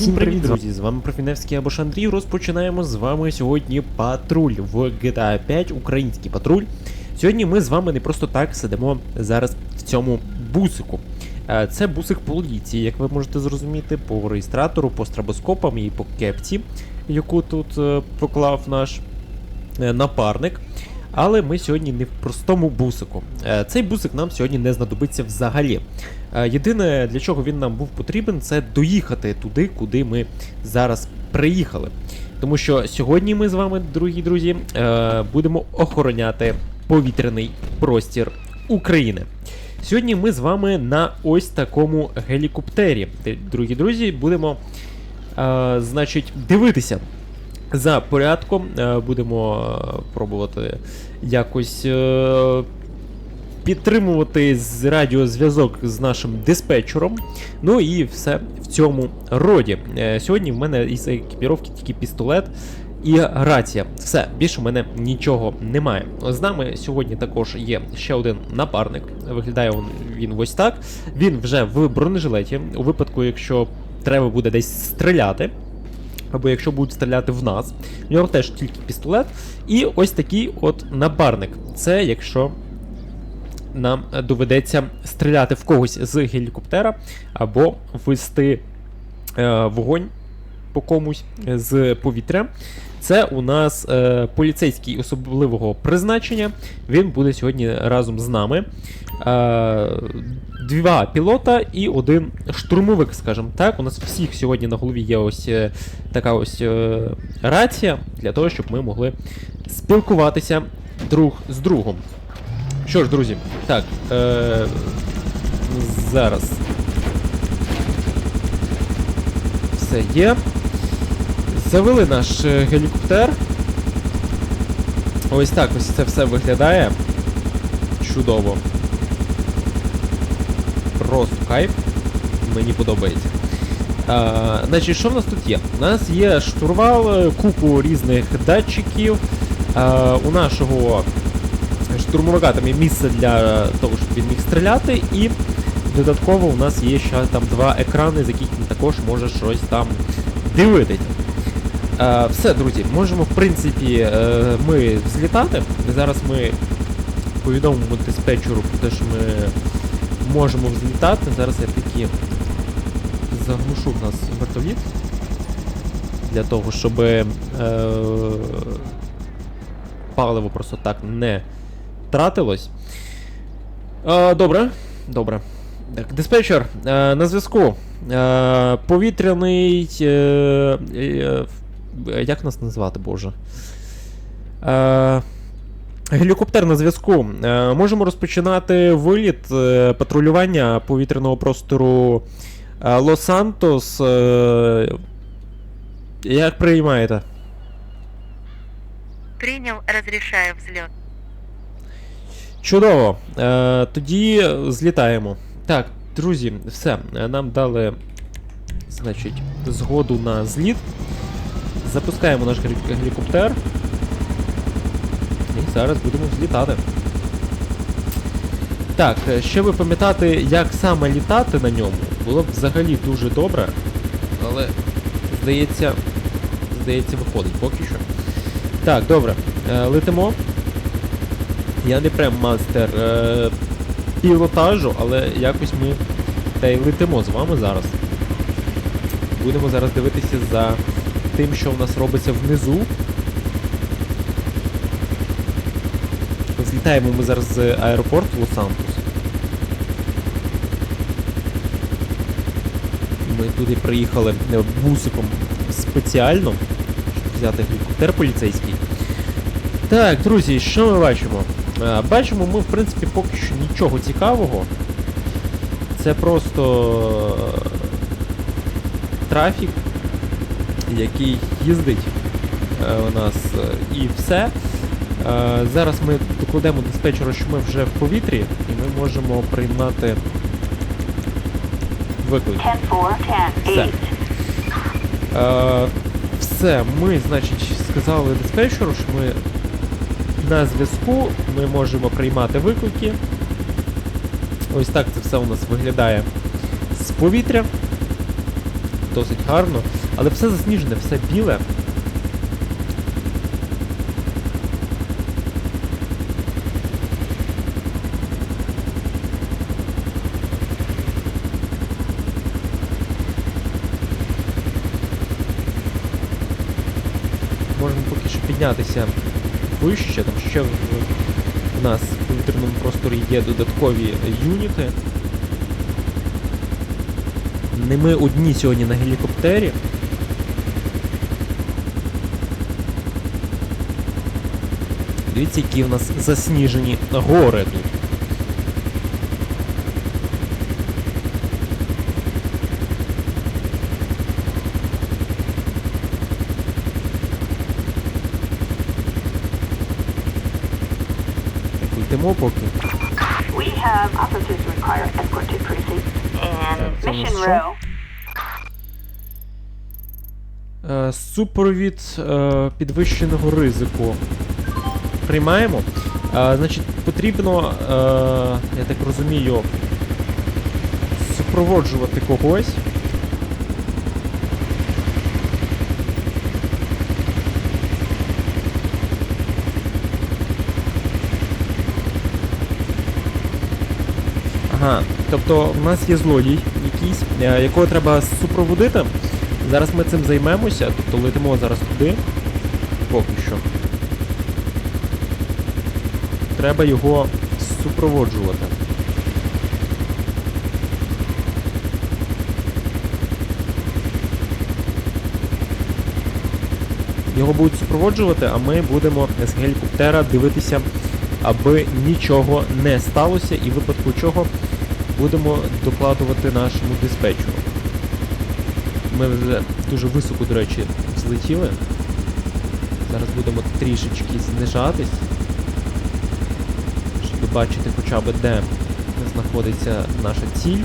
Всім привіт, друзі! З вами Профіневський або Андрій. Розпочинаємо з вами сьогодні патруль в GTA 5, український патруль. Сьогодні ми з вами не просто так сидимо зараз в цьому бусику. Е, Це бусик поліції, як ви можете зрозуміти, по реєстратору, по стробоскопам і по кепці, яку тут е, поклав наш е, напарник. Але ми сьогодні не в простому бусику. Е, Цей бусик нам сьогодні не знадобиться взагалі. Е, Єдине, для чого він нам був потрібен, це доїхати туди, куди ми зараз приїхали. Тому що сьогодні ми з вами, дорогі друзі, е, будемо охороняти повітряний простір України. Сьогодні ми з вами на ось такому гелікоптері. Де, Дорогі друзі, будемо значить, дивитися за порядком. Е, будемо е, пробувати якось е, підтримувати радіозв'язок з нашим диспетчером. Ну і все в цьому роді. Сьогодні в мене із екіпіровки тільки пістолет і рація. Все, більше в мене нічого немає. З нами сьогодні також є ще один напарник. Виглядає він ось так. Він вже в бронежилеті. У випадку, якщо треба буде десь стріляти. Або якщо будуть стріляти в нас, в нього теж тільки пістолет. І ось такий от напарник. Це якщо нам е, доведеться стріляти в когось з гелікоптера або вести е, вогонь по комусь з повітря. Це у нас е, поліцейський особливого призначення. Він буде сьогодні разом з нами. Е, два пілота і один штурмовик, скажімо так. У нас всіх сьогодні на голові є ось е, така ось е, рація для того, щоб ми могли спілкуватися друг з другом. Що ж, друзі, так. Е, зараз. Все є. Завели наш е, гелікоптер. Ось так ось це все виглядає. Чудово. Просто кайф. Мені подобається. А, значить, що в нас тут є? У нас є штурвал, е, купу різних датчиків. А, у нашого штурмовика там є місце для того, щоб він міг стріляти, і додатково у нас є ще там два екрани, з яких він також може щось там дивитися. Е, все, друзі, можемо, в принципі, е, ми взлітати. Зараз ми повідомимо диспетчеру про те, що ми можемо взлітати. Зараз я таки заглушу в нас вертоліт. Для того, щоб е, паливо просто так не тратилось. Е, добре, добре. Так, диспетчер, е, на зв'язку. Е, повітряний. Е, е, як нас назвати, боже? Е, гелікоптер на зв'язку. Е, можемо розпочинати виліт е, патрулювання повітряного простору е, Лос-Сантос. Як приймаєте? Принял, разрешаю взлет. Чудово. Тоді злітаємо. Так, друзі, все. Нам дали, значить, згоду на зліт. Запускаємо наш гелі- гелікоптер. І зараз будемо злітати. Так, е, щоб пам'ятати, як саме літати на ньому, було б взагалі дуже добре. Але, здається, здається, виходить поки що. Так, добре. Е, летимо. Я не прям мастер е, пілотажу, але якось ми та й летимо з вами зараз. Будемо зараз дивитися за тим, що в нас робиться внизу. Злітаємо ми зараз з аеропорту Лос-Сантос. Ми туди приїхали е, бусиком спеціально, щоб взяти гелікоптер поліцейський. Так, друзі, що ми бачимо? Е, Бачимо ми, в принципі, поки що нічого цікавого. Це просто е, трафік, який їздить у нас і все. Е, Зараз ми докладемо диспетчеру, що ми вже в повітрі, і ми можемо приймати виклик. 10-4, 10-8. Е, все, ми, значить, сказали диспетчеру, що ми на зв'язку, ми можемо приймати виклики. Ось так це все у нас виглядає з повітря. досить гарно. Але все засніжене, все біле. Можемо поки що піднятися вище, там ще в, в нас в повітряному просторі є додаткові юніти. Не ми одні сьогодні на гелікоптері. Дивіться, які в нас засніжені гори тут. Летимо поки. We have officers require escort to precinct. And це Mission? Row. Е, супровід е, підвищеного ризику. Приймаємо. Е, значить, потрібно, е, я так розумію, супроводжувати когось. Ага, тобто в нас є злодій якийсь, е, якого треба супроводити. Зараз ми цим займемося, тобто летимо зараз туди. Поки що. Треба його супроводжувати. Його будуть супроводжувати, а ми будемо з гелікоптера дивитися, аби нічого не сталося, і випадку чого будемо докладувати нашому диспетчеру. Ми вже дуже високо, до речі, злетіли. Зараз будемо трішечки знижатись, щоб бачити хоча б де знаходиться наша ціль.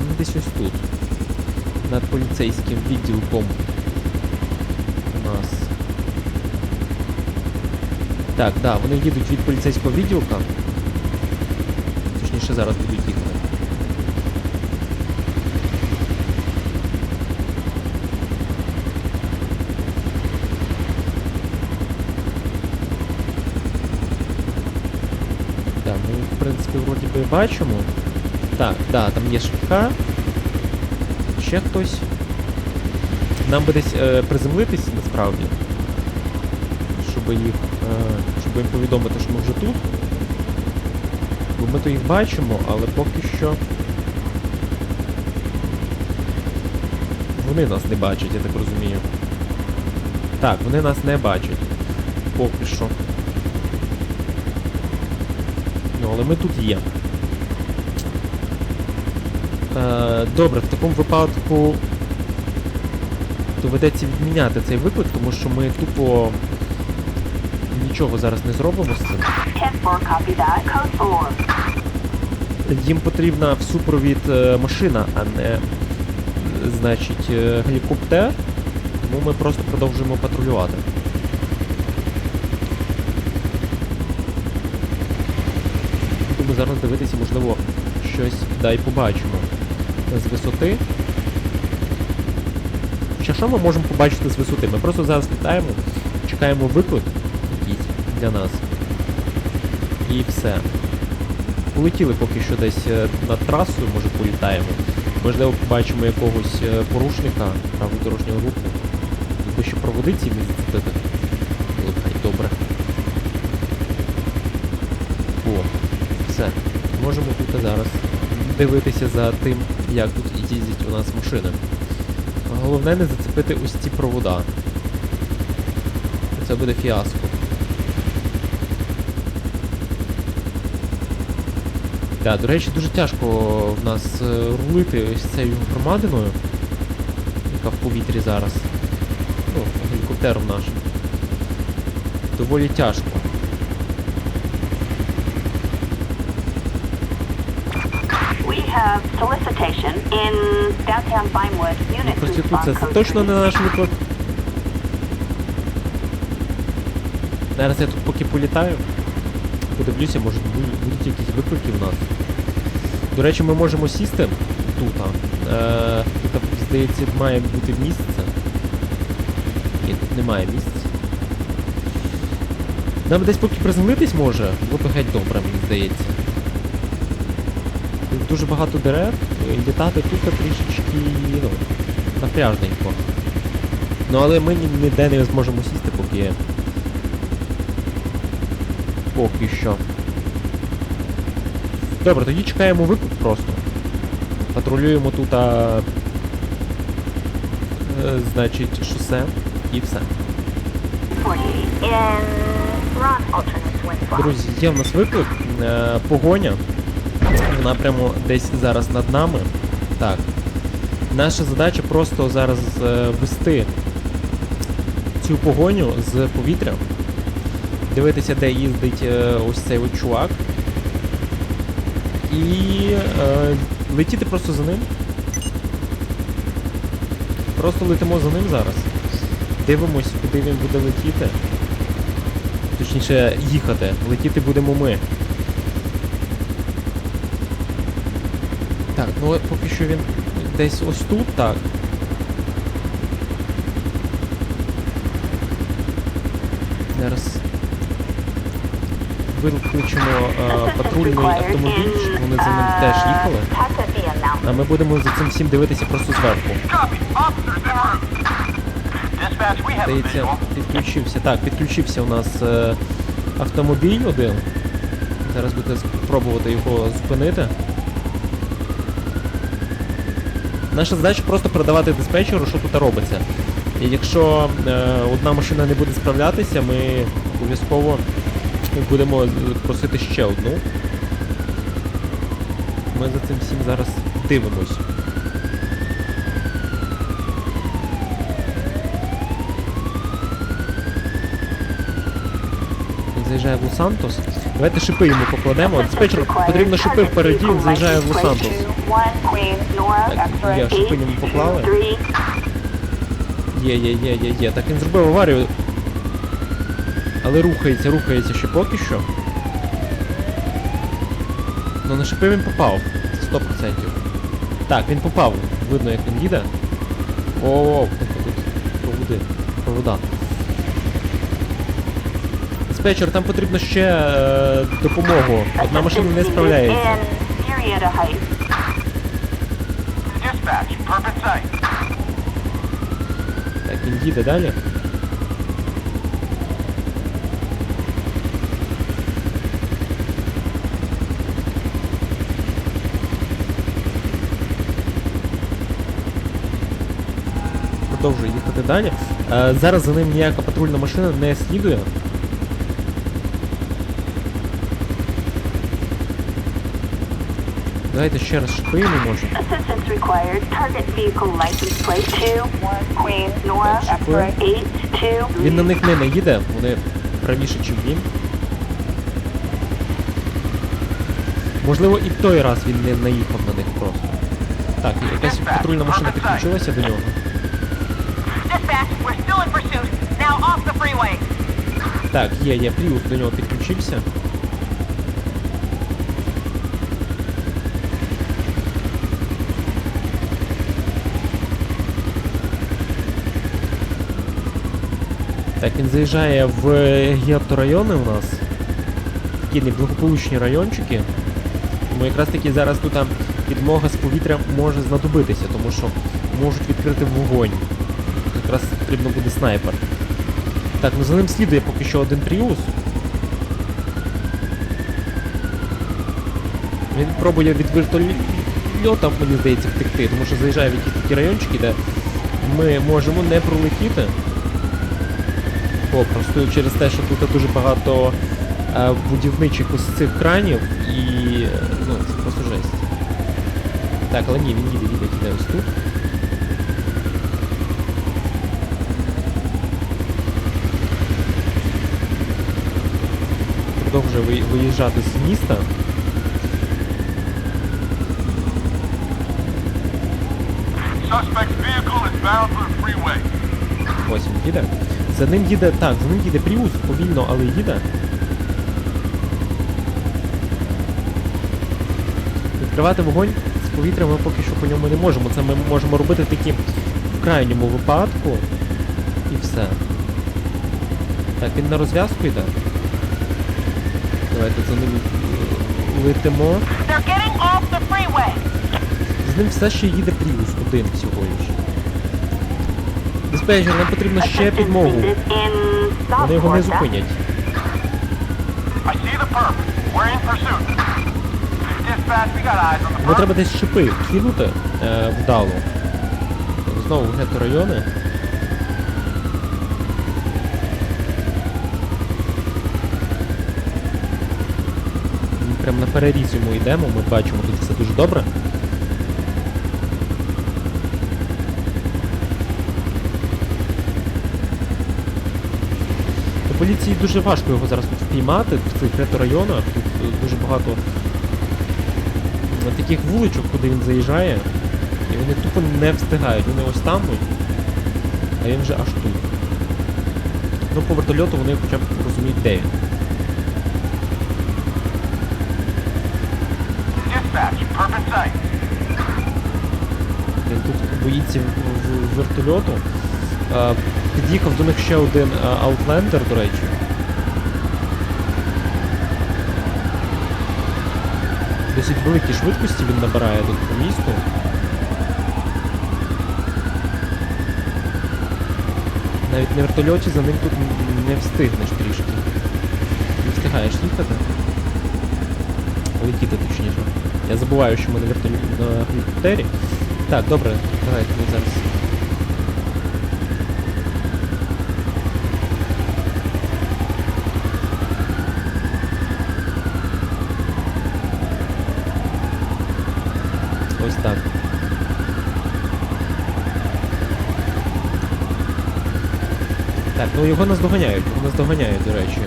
Ну, Десь ось тут. Над поліцейським відділком у нас. Так, да, вони їдуть від поліцейського відділка. Точніше зараз будуть їхати. Так, ми, в принципі, вроді би бачимо. Так, да, там є швидка. Ще хтось. Нам би десь е, приземлитись насправді. Щоб їх. Е, щоб їм повідомити, що ми вже тут. Бо ми то їх бачимо, але поки що. Вони нас не бачать, я так розумію. Так, вони нас не бачать. Поки що. Ну, але ми тут є. Е, добре, в такому випадку доведеться відміняти цей виклик, тому що ми тупо нічого зараз не зробимо з цим. 10-4, copy that. Code 4. Їм потрібна в супровід е, машина, а не, е, значить, е, гелікоптер. Тому ми просто продовжуємо патрулювати. Будемо зараз дивитися, можливо, щось дай побачимо з висоти. Хоча що ми можемо побачити з висоти? Ми просто зараз літаємо, чекаємо виклик для нас. І все. Полетіли поки що десь е, над трасою, може політаємо. Можливо, побачимо якогось е, порушника правил дорожнього руху. Якби ще проводиці зацепити. Було б добре. О, все. Можемо тут зараз дивитися за тим, як тут їздять у нас машини. Головне не зацепити ось ці провода. Це буде фіаско. Так, до речі, дуже тяжко в нас е, рулити ось цією громадиною, яка в повітрі зараз. Ну, гелікоптером нашим. Доволі тяжко. Units Проституція це точно не 3. наш виклик. Зараз я тут поки політаю. Подивлюся, може бу- будуть якісь виклики в нас. До речі, ми можемо сісти тут. Е, тут, здається, має бути місце. Ні, тут немає місця. Нам десь поки приземлитись може, було б геть добре, мені здається. Тут дуже багато дерев, і літати тут трішечки, ну, напряжненько. Ну але ми ніде не зможемо сісти, поки. Поки що. Добре, тоді чекаємо виклик просто. Патрулюємо тут, а... е, значить, шосе і все. 48 in run alternate wind farm. Друзі, є в нас виклик. Е, погоня. Вона прямо десь зараз над нами. Так. Наша задача просто зараз е, вести цю погоню з повітря. Дивитися, де їздить е, ось цей от чувак. І е, летіти просто за ним. Просто летимо за ним зараз. Дивимось, куди він буде летіти. Точніше, їхати. Летіти будемо ми. Так, ну поки що він десь ось тут, так. Зараз викличемо е, патрульний автомобіль, щоб вони за ним теж їхали. А ми будемо за цим всім дивитися просто зверху. Здається, підключився. Так, підключився у нас е, автомобіль один. Зараз буде спробувати його зупинити. Наша задача просто передавати диспетчеру, що тут робиться. І якщо е, одна машина не буде справлятися, ми обов'язково будемо е, просити ще одну. Ми за цим всім зараз дивимось. Заїжджає в Лос-Сантос. Давайте шипи йому покладемо. Диспетчер потрібно шипи впереді, він заїжджає в Лос-Сантос. Я шипи йому поклали. Є, є, є, є, є. Так він зробив аварію. Але рухається, рухається ще поки що. Ну на шипи він попав. 100%. Так, він попав. Видно, як він їде. О, тут проводи. Провода. Диспетчер, там потрібно ще е, допомогу. Одна машина не справляється. Так, він їде далі. Продовжує їхати далі. Е, зараз за ним ніяка патрульна машина не слідує. Давайте ще раз шипимо, може. Assistance required. Target vehicle license plate 2, 1 Queen Nora, Шипи. 8, 2, Він на них не наїде, вони правіше, ніж він. Можливо, і в той раз він не наїхав на них просто. Так, якась патрульна машина підключилася до нього. Так, є, є, Пріус до нього підключився. Так, він заїжджає в гетто-райони у нас. Такі неблагополучні райончики. Тому якраз таки зараз тут підмога з повітря може знадобитися, тому що можуть відкрити вогонь. Якраз потрібно буде снайпер. Так, ну за ним слідує поки що один Пріус. Він пробує від вертольота, мені здається, втекти, тому що заїжджає в якісь такі райончики, де ми можемо не пролетіти. Попросту через те, що тут дуже багато е, будівничих ось цих кранів і. е, ну, це просто жесть. Так, але ні, він їде, їде, їде ось тут. Продовжує виїжджати з міста. Ось він їде. За ним їде. Так, за ним їде Пріус, повільно, але їде. Відкривати вогонь з повітря ми поки що по ньому не можемо. Це ми можемо робити тільки в крайньому випадку. І все. Так, він на розв'язку йде. Давайте за ним летимо. З ним все ще їде Пріус один всього лиш. Диспетчер, нам потрібно ще підмогу. Вони його не зупинять. Бо треба десь шипи кинути е, вдало. Знову гетто райони. Ми Прямо на переріз йому йдемо, ми бачимо, тут все дуже добре. До поліції дуже важко його зараз тут впіймати в цих гетто-районах. Тут е, дуже багато таких вуличок, куди він заїжджає, і вони тупо не встигають. Вони ось там, а він вже аж тут. Ну, по вертольоту вони хоча б розуміють, де він. Тут боїться вертольоту. Е, Під'їхав до них ще один е, Outlander, до речі. Досить великі швидкості він набирає тут по місту. Навіть на вертольоті за ним тут не встигнеш трішки. Не встигаєш їхати. Летіти точніше. Я забуваю, що ми на вертолі... Так, добре, давайте ми зараз. Ось так. Так, ну його наздоганяють, його наздоганяють, до речі.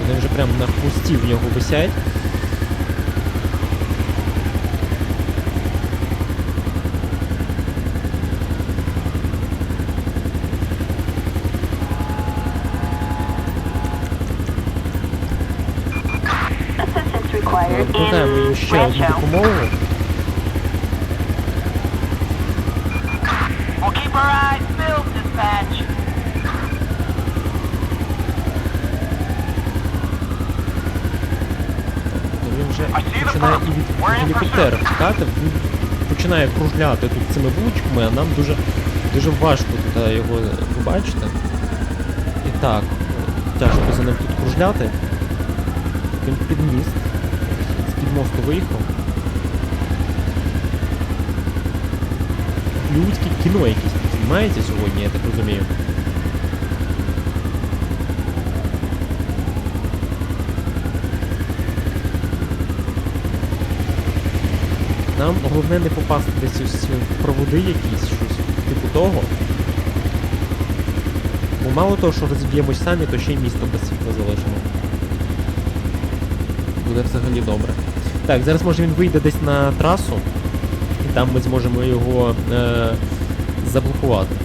Вони вже прямо на хвості в нього висять. Викликаємо їм ще одну допомогу. Він вже починає і від гелікоптера втікати, він починає кружляти тут цими вуличками, а нам дуже, дуже важко тут е, його побачити. І так, тяжко за ним тут кружляти. Він під міст. Мосту виїхав. Людське кіно якесь знімається сьогодні, я так розумію. Нам головне не попасти десь ось проводи якісь, щось типу того. Бо мало того, що розіб'ємось самі, то ще й місто без світла залишимо. Буде взагалі добре. Так, зараз може він вийде десь на трасу, і там ми зможемо його е- заблокувати.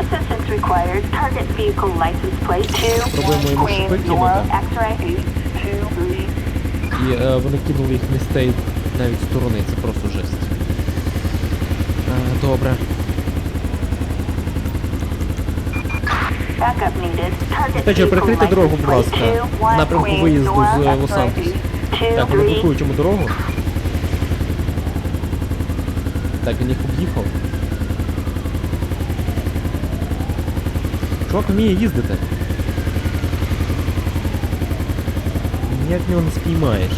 Assistance required. Target vehicle license plate 2. Спробуємо йому шипи кинути. X-ray 8 2 3. І е, вони кинули їх тієї навіть сторони, це просто жесть. Е, добре. Vehicle перекрийте дорогу, будь ласка, в напрямку виїзду з Лос-Сантос. 2 Так, вони 3. блокують йому дорогу. Так, він їх об'їхав. Чувак вміє їздити. Ніяк нього не спіймаєш.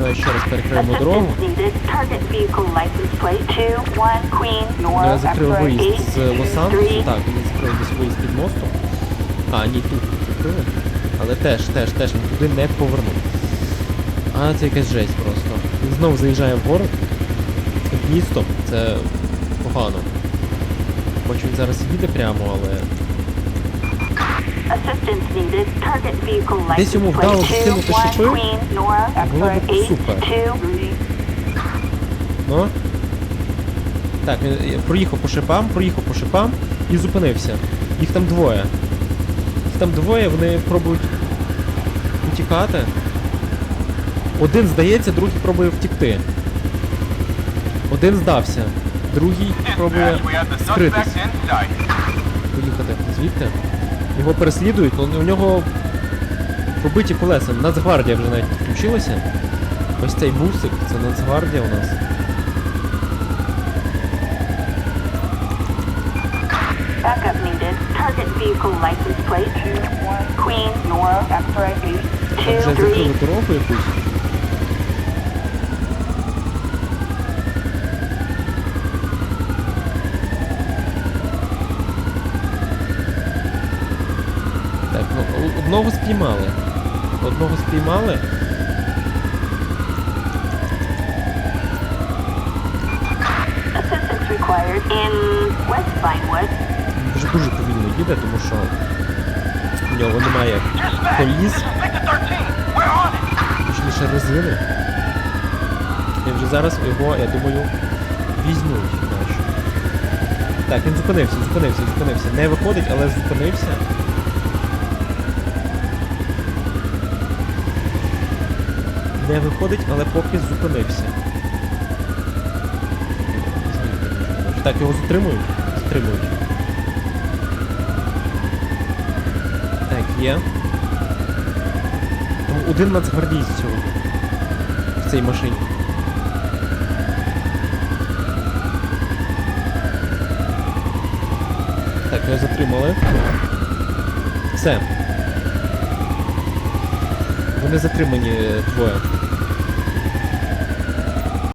Давай ще раз перекриємо дорогу. Assistance needed. Target vehicle license plate 2 1 Queen Я закрив виїзд з Лос-Анджелесу. Так, він закрив десь виїзд під мостом. А, ні, тут закрили. Але теж, теж, теж він туди не повернув. А, це якась жесть просто. Він знов заїжджає в город. В місто. Це погано. Хоч він зараз їде прямо, але. Assistance needed. Target vehicle Десь йому вдало скинути 2, шипи. Queen, Nora, Було б супер. Ну. Так, він е, проїхав по шипам, проїхав по шипам і зупинився. Їх там двоє. Їх там двоє, вони пробують утікати. Один здається, другий пробує втікти. Один здався, другий пробує скритись. Поїхати звідти. Його переслідують, але у нього побиті колеса. Нацгвардія вже навіть включилася. Ось цей бусик, це Нацгвардія у нас. Backup needed. Target vehicle license plate Queen, Nora, X-ray 2 3 вже закрили дорогу якусь. Одного спіймали. Одного спіймали. Вже дуже повільно їде, тому що в нього немає коліс, this is Victor 13. We're on it. точніше резини. І вже зараз його, я думаю, візьмуть. Так, він зупинився, зупинився, зупинився. Не виходить, але зупинився. Не виходить, але поки зупинився. Так, його затримують? Затримують. Так, є. Там один нацгвардійць цього. В цій машині. Так, його затримали. Все. Вони затримані е, двоє.